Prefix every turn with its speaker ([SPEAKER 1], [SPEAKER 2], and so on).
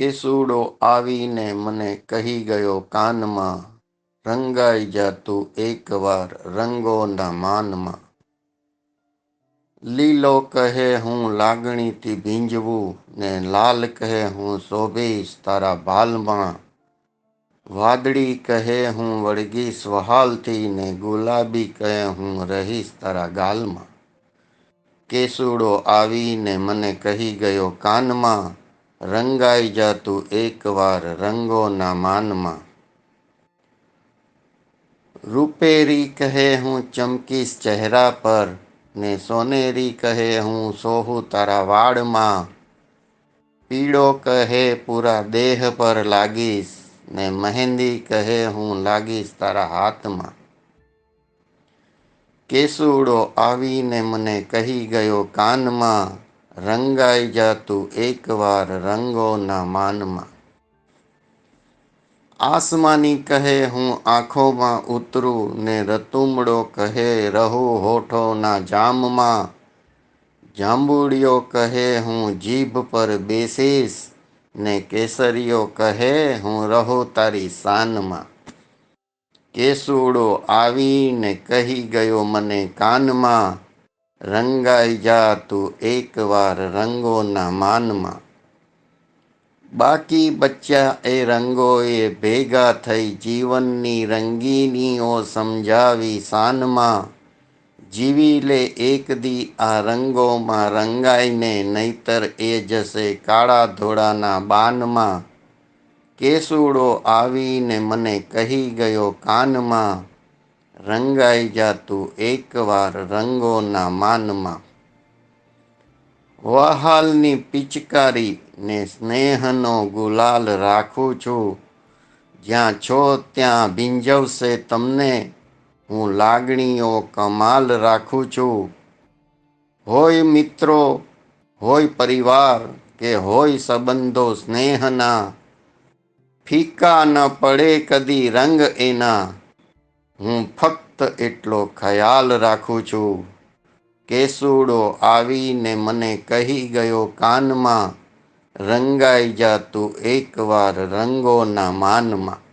[SPEAKER 1] કેસુડો આવીને મને કહી ગયો, કાનમાં રંગાઈ જાતું એકવાર રંગોના માનમાં. લીલો કહે, હું લાગણીથી ભીંજવું ને લાલ કહે, હું શોભીશ તારા બાલમાં વાદળી કહે, હું વળગીશ વહાલથી ને ગુલાબી કહે, હું રહીશ તારા ગાલમાં. કેસુડો આવીને મને કહી ગયો, કાનમાં રંગાઈ જાતું એકવાર રંગોના માનમાં. રૂપેરી કહે હું ચમકીશ ચહેરા પર ને સોનેરી કહે હું સોહું તારા વાળમાં. પીળો કહે પૂરા દેહ પર લાગીશ ને મહેંદી કહે હું લાગીશ તારા હાથમાં. કેસુડો આવીને મને કહી ગયો કાનમાં રંગાઈ જાતું એકવાર રંગોના માનમાં. આસમાની કહે, હું આંખોમાં ઉતરું ને રતુમડો કહે, રહું હોઠોના જામમાં. જાંબુડિયો કહે, હું જીભ પર બેસીશ. ને કેસરીઓ કહે, હું રહું તારી શાનમાં કેસુડો આવીને કહી ગયો મને કાનમાં. રંગાઈ જા તું એકવાર રંગોના માનમાં. બાકી બચ્યા એ રંગોએ ભેગા થઈ જીવનની રંગીનીઓ સમજાવી શાનમાં જીવી લે એક દી આ રંગોમાં રંગાઈને, નહીતર એ જશે કાળા ધોળાના બાનમાં. કેસુડો આવીને મને કહી ગયો કાનમાં રંગાઈ જાતું એકવાર રંગોના માનમાં. વહાલની પિચકારી ને સ્નેહનો ગુલાલ રાખું છું. જ્યાં છો ત્યાં ભીંજવશે તમને. હું લાગણીઓ કમાલ રાખું છું. હોય મિત્રો, હોય પરિવાર કે હોય સંબંધો સ્નેહના. ફીકા ન પડે કદી રંગ એના. હું ફક્ત એટલો ખ્યાલ રાખું છું. કેસુડો આવીને મને કહી ગયો, કાનમાં રંગાઈ જા તું એકવાર રંગોના માનમાં.